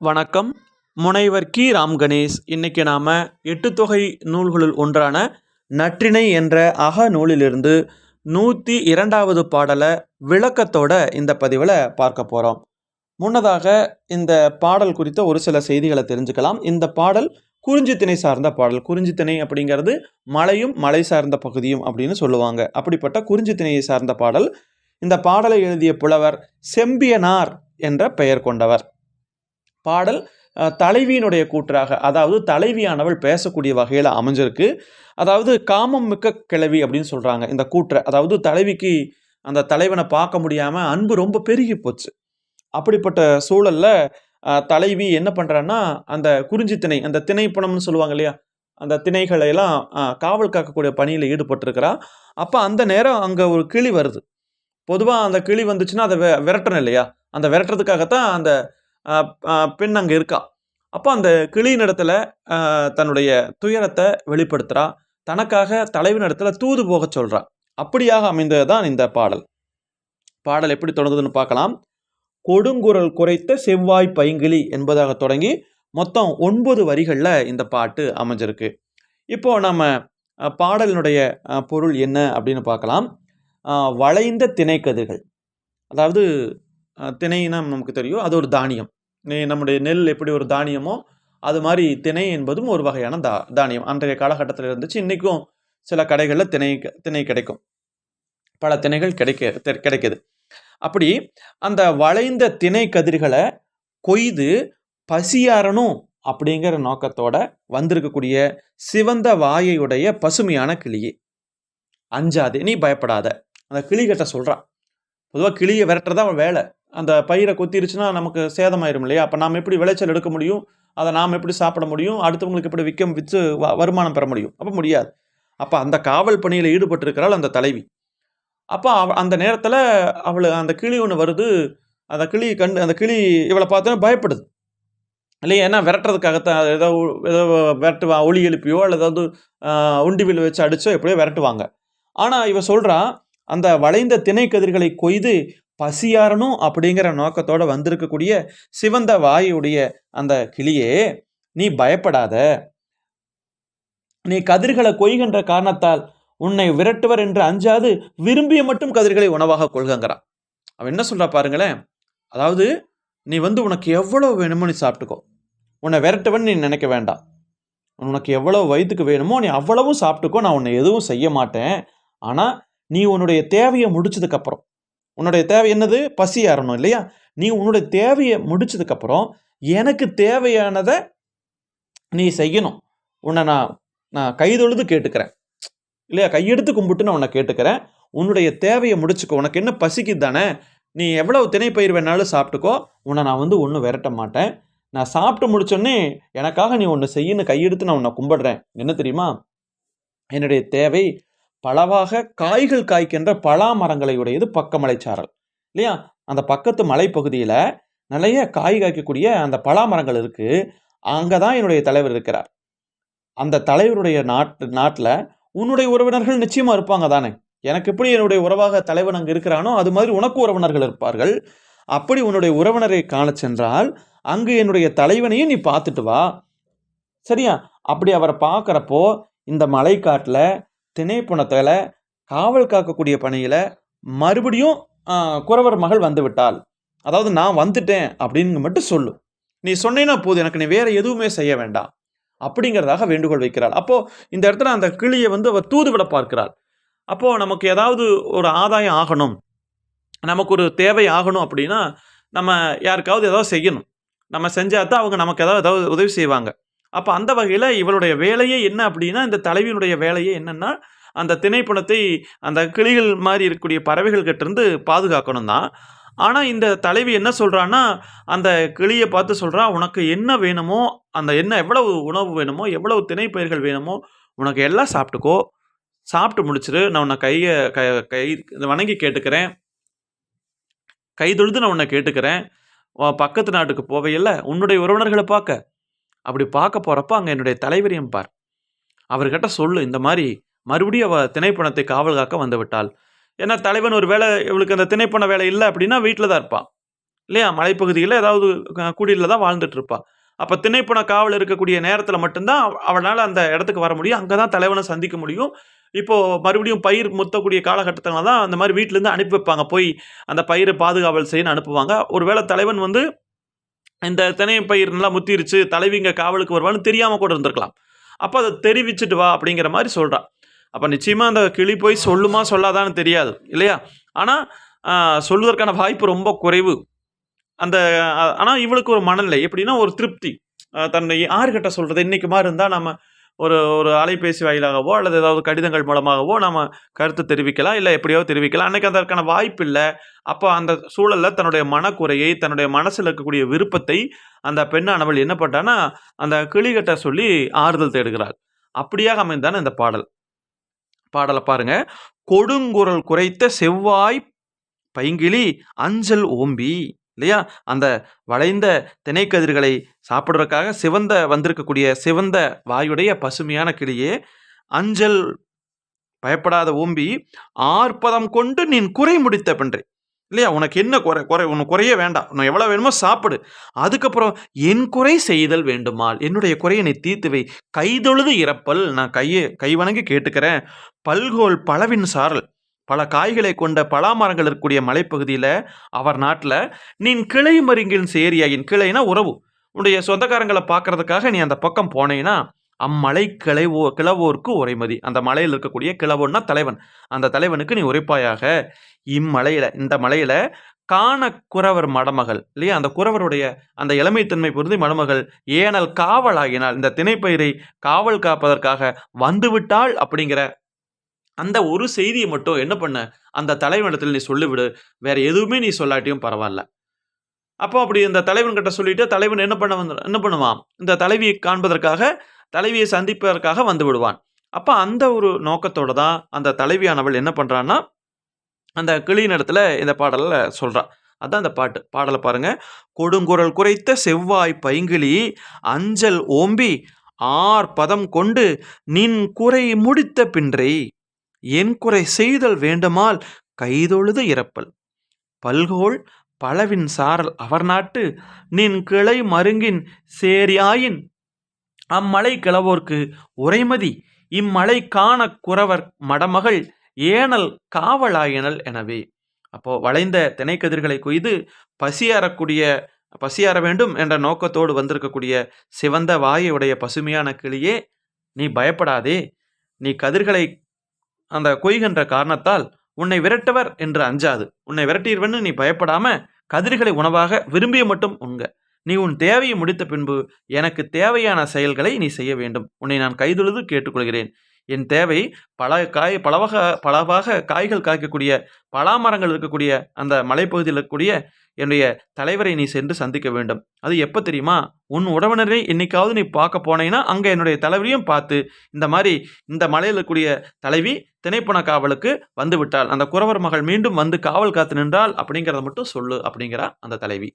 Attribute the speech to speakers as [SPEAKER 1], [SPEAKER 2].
[SPEAKER 1] வணக்கம். முனைவர் கி. ராம் கணேஷ் இன்னைக்கு நாம் எட்டு தொகை நூல்களுள் ஒன்றான நற்றிணை என்ற அக நூலிலிருந்து நூற்றி இரண்டாவது பாடலை விளக்கத்தோட இந்த பதிவில் பார்க்க போகிறோம் முன்னதாக இந்த பாடல் குறித்த ஒரு சில செய்திகளை தெரிஞ்சுக்கலாம். இந்த பாடல் குறிஞ்சித்திணை சார்ந்த பாடல். குறிஞ்சித்திணை அப்படிங்கிறது மலையும் மலை சார்ந்த பகுதியும் அப்படின்னு சொல்லுவாங்க. அப்படிப்பட்ட குறிஞ்சித்திணையை சார்ந்த பாடல். இந்த பாடலை எழுதிய புலவர் செம்பியனார் என்ற பெயர் கொண்டவர். பாடல் தலைவியினுடைய கூற்றாக அதாவது தலைவியானவள் பேசக்கூடிய வகையில் அமைஞ்சிருக்கு. அதாவது காமம் மிக்க கிழவி அப்படின்னு சொல்கிறாங்க இந்த கூற்றை. அதாவது தலைவிக்கு அந்த தலைவனை பார்க்க முடியாமல் அன்பு ரொம்ப பெருகி போச்சு. அப்படிப்பட்ட சூழலில் தலைவி என்ன பண்ணுறான்னா அந்த குறிஞ்சி திணை அந்த திணைப்பணம்னு சொல்லுவாங்க இல்லையா அந்த திணைகளையெல்லாம் காவல் காக்கக்கூடிய பணியில் ஈடுபட்டிருக்கிறா. அப்போ அந்த நேரம் அங்கே ஒரு கிளி வருது. பொதுவாக அந்த கிளி வந்துச்சுன்னா அதை விரட்டணும் இல்லையா? அந்த விரட்டுறதுக்காகத்தான் அந்த பெண் அங்கே இருக்கா. அப்போ அந்த கிளியின் இடத்துல தன்னுடைய துயரத்தை வெளிப்படுத்துகிறா தனக்காக தலைவன் இடத்துல தூது போக சொல்கிறா அப்படியாக அமைந்தது தான் இந்த பாடல். பாடல் எப்படி தொடங்குதுன்னு பார்க்கலாம். கொடுங்குரல் குறைத்த செவ்வாய் பைங்கிளி என்பதாக தொடங்கி மொத்தம் ஒன்பது வரிகளில் இந்த பாட்டு அமைஞ்சிருக்கு. இப்போ நம்ம பாடலினுடைய பொருள் என்ன அப்படின்னு பார்க்கலாம். வளைந்த திணைக்கதிர்கள். அதாவது திணைனா நமக்கு தெரியும். அது ஒரு தானியம். நம்முடைய நெல் எப்படி ஒரு தானியமோ அது மாதிரி திணை என்பதும் ஒரு வகையான தா தானியம். அன்றைய காலகட்டத்தில் இருந்துச்சு இன்றைக்கும் சில கடைகளில் திணை திணை கிடைக்கும். பல திணைகள் கிடைக்க தெ- கிடைக்குது. அப்படி அந்த வளைந்த திணை கதிர்களை கொய்து பசியாரணும் அப்படிங்கிற நோக்கத்தோட வந்திருக்கக்கூடிய சிவந்த வாயையுடைய பசுமையான கிளியே அஞ்சாதே. நீ பயப்படாத. அந்த கிளிகிட்ட சொல்கிறான் பொதுவாக கிளியை விரட்டுறதா அவன் வேலை. அந்த பயிரை கொத்திருச்சுன்னா நமக்கு சேதமாயிரும் இல்லையா? அப்போ நாம் எப்படி விளைச்சல் எடுக்க முடியும்? அதை நாம் எப்படி சாப்பிட முடியும்? அடுத்தவங்களுக்கு எப்படி விற்க விற்று வ- வருமானம் பெற முடியும்? அப்போ முடியாது. அப்போ அந்த காவல் பணியில் ஈடுபட்டிருக்கிறாள் அந்த தலைவி. அப்போ அவ அந்த நேரத்தில் அவள் அந்த கிளி ஒன்று வருது. அந்த கிளி கண்டு அந்த கிளி இவளை பார்த்தோன்னா பயப்படுது. இல்லையா ஏன்னா விரட்டுறதுக்காகத்தான் ஏதோ ஏதோ விரட்டுவா ஒளி எழுப்பியோ அல்லது ஏதாவது உண்டிவில் வச்சு அடிச்சோ எப்படியோ விரட்டுவாங்க. ஆனால் இவ சொல்கிறா அந்த வளைந்த திணை கதிர்களை கொய்து பசியாரணும் அப்படிங்கிற நோக்கத்தோடு வந்திருக்கக்கூடிய சிவந்த வாயுடைய அந்த கிளியே நீ பயப்படாத. நீ கதிர்களை கொய்கின்ற காரணத்தால் உன்னை விரட்டுவர் என்று அஞ்சாது விரும்பிய மட்டும் கதிர்களை உணவாக கொள்கங்கிறான் அவன் என்ன சொல்கிறா பாருங்களேன் அதாவது நீ வந்து உனக்கு எவ்வளோ வேணுமோ நீ சாப்பிட்டுக்கோ. உன்னை விரட்டுவன் நீ நினைக்க வேண்டாம். உனக்கு எவ்வளோ வயிற்றுக்கு வேணுமோ நீ அவ்வளவும் சாப்பிட்டுக்கோ நான் உன்னை எதுவும் செய்ய மாட்டேன். ஆனால் நீ உன்னுடைய தேவையை முடிச்சதுக்கப்புறம் உன்னுடைய தேவை என்னது? பசி ஆறணும் இல்லையா? நீ உன்னுடைய தேவையை முடிச்சதுக்கப்புறம் எனக்கு தேவையானதை நீ செய்யணும். உன்னை நான் நான் கைதொழுது கேட்டுக்கிறேன். இல்லையா? கையெடுத்து கும்பிட்டு நான் உன்னை கேட்டுக்கிறேன். உன்னுடைய தேவையை முடிச்சுக்கோ. உனக்கு என்ன பசிக்குது தானே? நீ எவ்வளவு திணைப்பயிர் வேணாலும் சாப்பிட்டுக்கோ. உன்னை நான் வந்து ஒன்றும் விரட்ட மாட்டேன். நான் சாப்பிட்டு முடிச்சோன்னே எனக்காக நீ ஒன்று செய்யணும் கையெடுத்து நான் உன்னை கும்பிடுறேன். என்ன தெரியுமா? என்னுடைய தேவை பலவாக காய்கள் காய்க்கின்ற பலா மரங்களை உடையது பக்கமலைச்சாரல் இல்லையா? அந்த பக்கத்து மலைப்பகுதியில் நிறைய காய் காய்க்கக்கூடிய அந்த பலா மரங்கள் இருக்குது அங்கே தான் என்னுடைய தலைவர் இருக்கிறார். அந்த தலைவருடைய நாட்டு நாட்டில் உன்னுடைய உறவினர்கள் நிச்சயமாக இருப்பாங்க தானே? எனக்கு எப்படி என்னுடைய உறவாக தலைவன் அங்கே இருக்கிறானோ அது மாதிரி உனக்கு உறவினர்கள் இருப்பார்கள். அப்படி உன்னுடைய உறவினரை காண சென்றால் அங்கு என்னுடைய தலைவனையும் நீ பார்த்துட்டு வா. சரியா? அப்படி அவரை பார்க்குறப்போ இந்த மலைக்காட்டில் திணைப்புணத்தில் காவல் காக்கக்கூடிய பணியில் மறுபடியும் குறவர் மகள் வந்து விட்டாள் அதாவது நான் வந்துட்டேன் அப்படின்னு மட்டும் சொல்லு. நீ சொன்னேன்னா போதும் எனக்கு நீ வேறு எதுவுமே செய்ய வேண்டாம். அப்படிங்கிறதாக வேண்டுகோள் வைக்கிறாள். அப்போது இந்த இடத்துல அந்த கிளியை வந்து அவர் தூதுவிட பார்க்கிறாள். அப்போது நமக்கு ஏதாவது ஒரு ஆதாயம் ஆகணும். நமக்கு ஒரு தேவை ஆகணும் அப்படின்னா நம்ம யாருக்காவது ஏதாவது செய்யணும். நம்ம செஞ்சால் தான் அவங்க நமக்கு ஏதாவது ஏதாவது உதவி செய்வாங்க. அப்போ அந்த வகையில் இவளுடைய வேலையே என்ன அப்படின்னா இந்த தலைவியினுடைய வேலையே என்னென்னா அந்த திணைப்பணத்தை அந்த கிளிகள் மாதிரி இருக்கக்கூடிய பறவைகள் கிட்டேருந்து பாதுகாக்கணும் தான். ஆனால் இந்த தலைவி என்ன சொல்கிறான்னா அந்த கிளியை பார்த்து சொல்கிறா உனக்கு என்ன வேணுமோ அந்த என்ன எவ்வளவு உணவு வேணுமோ எவ்வளவு திணைப்பயிர்கள் வேணுமோ உனக்கு எல்லாம் சாப்பிட்டுக்கோ. சாப்பிட்டு முடிச்சிரு. நான் உன்னை கையை கை கை வணங்கி கேட்டுக்கிறேன். கை தொழுது நான் உன்னை கேட்டுக்கிறேன். பக்கத்து நாட்டுக்கு போவையில்ல உன்னுடைய உறவினர்களை பார்க்க. அப்படி பார்க்க போகிறப்ப அங்கே என்னுடைய தலைவரையும் பார். அவர்கிட்ட சொல்லு இந்த மாதிரி மறுபடியும் அவள் திணைப்பணத்தை காவல் காக்க வந்து விட்டாள் ஏன்னா தலைவன் ஒரு வேலை இவளுக்கு அந்த திணைப்பண வேலை இல்லை அப்படின்னா வீட்டில் தான் இருப்பான். இல்லையா? மலைப்பகுதியில் ஏதாவது குடியில் தான் வாழ்ந்துட்டு இருப்பாள் அப்போ திணைப்பண காவல் இருக்கக்கூடிய நேரத்தில் மட்டும்தான் அவனால் அந்த இடத்துக்கு வர முடியும். அங்கே தான் தலைவனை சந்திக்க முடியும். இப்போது மறுபடியும் பயிர் முத்தக்கூடிய காலகட்டத்தில் தான் அந்த மாதிரி வீட்டிலேருந்து அனுப்பி வைப்பாங்க. போய் அந்த பயிரை பாதுகாவல் செய்யன்னு அனுப்புவாங்க. ஒருவேளை தலைவன் வந்து இந்த திணை பயிர் நல்லா முத்திருச்சு தலைவிங்க காவலுக்கு வருவான்னு தெரியாமல் கூட இருந்திருக்கலாம். அப்போ அதை தெரிவிச்சுட்டு வா அப்படிங்கிற மாதிரி சொல்கிறான் அப்போ நிச்சயமாக அந்த கிளி போய் சொல்லுமா சொல்லாதான்னு தெரியாது இல்லையா? ஆனால் சொல்வதற்கான வாய்ப்பு ரொம்ப குறைவு. அந்த ஆனால் இவளுக்கு ஒரு மனநிலை. எப்படின்னா ஒரு திருப்தி. தன்னை யாருக்கிட்ட சொல்கிறது இன்றைக்கு மாதிரி இருந்தால் நம்ம ஒரு ஒரு அலைபேசி வாயிலாகவோ அல்லது ஏதாவது கடிதங்கள் மூலமாகவோ நம்ம கருத்து தெரிவிக்கலாம் இல்லை எப்படியோ தெரிவிக்கலாம். அன்றைக்கி அதற்கான வாய்ப்பு இல்லை. அப்போ அந்த சூழலில் தன்னுடைய மனக்குறையை தன்னுடைய மனசில் இருக்கக்கூடிய விருப்பத்தை அந்த பெண்ணானவள் என்ன பண்ணான்னா அந்த கிளிகட்ட சொல்லி ஆறுதல் தேடுகிறாள். அப்படியாக அமைந்தான இந்த பாடல். பாடலை பாருங்க. கொடுங்குரல் குறைத்த செவ்வாய் பைங்கிளி அஞ்சல் ஓம்பி இல்லையா? அந்த வளைந்த திணைக்கதிர்களை சாப்பிட்றதுக்காக சிவந்த வந்திருக்கக்கூடிய சிவந்த வாயுடைய பசுமையான கிளியே அஞ்சல் பயப்படாத ஓம்பி ஆர்ப்பதம் கொண்டு நீ குறை முடித்த பென்றே இல்லையா? உனக்கு என்ன குறை குறை உனக்கு குறைய வேண்டாம். உனக்கு எவ்வளோ வேணுமோ சாப்பிடு. அதுக்கப்புறம் என் குறை செய்தல் வேண்டுமால் என்னுடைய குறையை நீ தீர்த்துவை கைதொழுது இறப்பல். நான் கையை கை வணங்கி கேட்டுக்கிறேன். பல்கோல் பலவின் சாரல். பல காய்களை கொண்ட பலாமரங்கள் இருக்கக்கூடிய மலைப்பகுதியில் அவர் நாட்டில் நீன் கிளை மருங்கின் சேரியாயின் கிளைனா உறவு. உன்னுடைய சொந்தக்காரங்களை பார்க்கறதுக்காக நீ அந்த பக்கம் போனேன்னா அம்மலை கிளைவோ கிழவோர்க்கு உரைமதி அந்த மலையில் இருக்கக்கூடிய கிளவோன்னா தலைவன். அந்த தலைவனுக்கு நீ உரைப்பாயாக இம்மலையில் இந்த மலையில் காண குறவர் மடமகள். இல்லையா? அந்த குறவருடைய அந்த இளமைத்தன்மை பொருந்தி மடமகள் ஏனல் காவலாகினால் இந்த திணைப்பயிரை காவல் காப்பதற்காக வந்துவிட்டாள் அப்படிங்கிற அந்த ஒரு செய்தியை மட்டும் என்ன பண்ண? அந்த தலைவனிடத்தில் நீ சொல்லிவிடு. வேற எதுவுமே நீ சொல்லாட்டியும் பரவாயில்ல. அப்போ அப்படி இந்த தலைவன்கிட்ட சொல்லிட்டு தலைவன் என்ன பண்ண வந்து என்ன பண்ணுவான்? இந்த தலைவியை காண்பதற்காக தலைவியை சந்திப்பதற்காக வந்து விடுவான். அப்போ அந்த ஒரு நோக்கத்தோட தான் அந்த தலைவியானவள் என்ன பண்ணுறான்னா அந்த கிளியின் இடத்துல இந்த பாடலில் சொல்கிறான் அதான் அந்த பாட்டு. பாடலை பாருங்கள் கொடுங்குரல் குறைத்த செவ்வாய் பைங்கிளி அஞ்சல் ஓம்பி ஆர் பதம் கொண்டு நின் குறை முடித்த பின்றை என் குறை செய்தல் வேண்டுமால் கைதொழுது இறப்பல். பல்கோள் பலவின் சாரல் அவர் நாட்டு நின் கிளை மருங்கின் சேரியாயின். அம்மலை கிளவோர்க்கு உரைமதி இம்மலை காண குறவர் மடமகள் ஏனல் காவலாயினல் எனவே. அப்போ வளைந்த திணைக்கதிர்களை கொய்து பசியாறக்கூடிய பசியாற வேண்டும் என்ற நோக்கத்தோடு வந்திருக்கக்கூடிய சிவந்த வாயுடைய பசுமையான கிளியே நீ பயப்படாதே. நீ கதிர்களை அந்த கொய்கின்ற காரணத்தால் உன்னை விரட்டவர் என்று அஞ்சாது. உன்னை விரட்டிடுவன்னு நீ பயப்படாம கதிர்களை உணவாக விரும்பிய மட்டும் உண்க. நீ உன் தேவையை முடித்த பின்பு எனக்கு தேவையான செயல்களை நீ செய்ய வேண்டும். உன்னை நான் கைதொழுது கேட்டுக்கொள்கிறேன். என் தேவை பல காய் பலவக பலவாக காய்கள் காய்க்கக்கூடிய பலாமரங்கள் இருக்கக்கூடிய அந்த மலைப்பகுதியில் இருக்கக்கூடிய என்னுடைய தலைவரை நீ சென்று சந்திக்க வேண்டும். அது எப்போ தெரியுமா? உன் உறவினரை என்னைக்காவது நீ பார்க்க போனேன்னா அங்கே என்னுடைய தலைவரையும் பார்த்து இந்த மாதிரி இந்த மலையில் இருக்கக்கூடிய தலைவி திணைப்புண காவலுக்கு வந்துவிட்டாள் அந்த குறவர் மகள் மீண்டும் வந்து காவல் காத்து நின்றாள். அப்படிங்கிறத மட்டும் சொல்லு அப்படிங்கிறா அந்த தலைவி.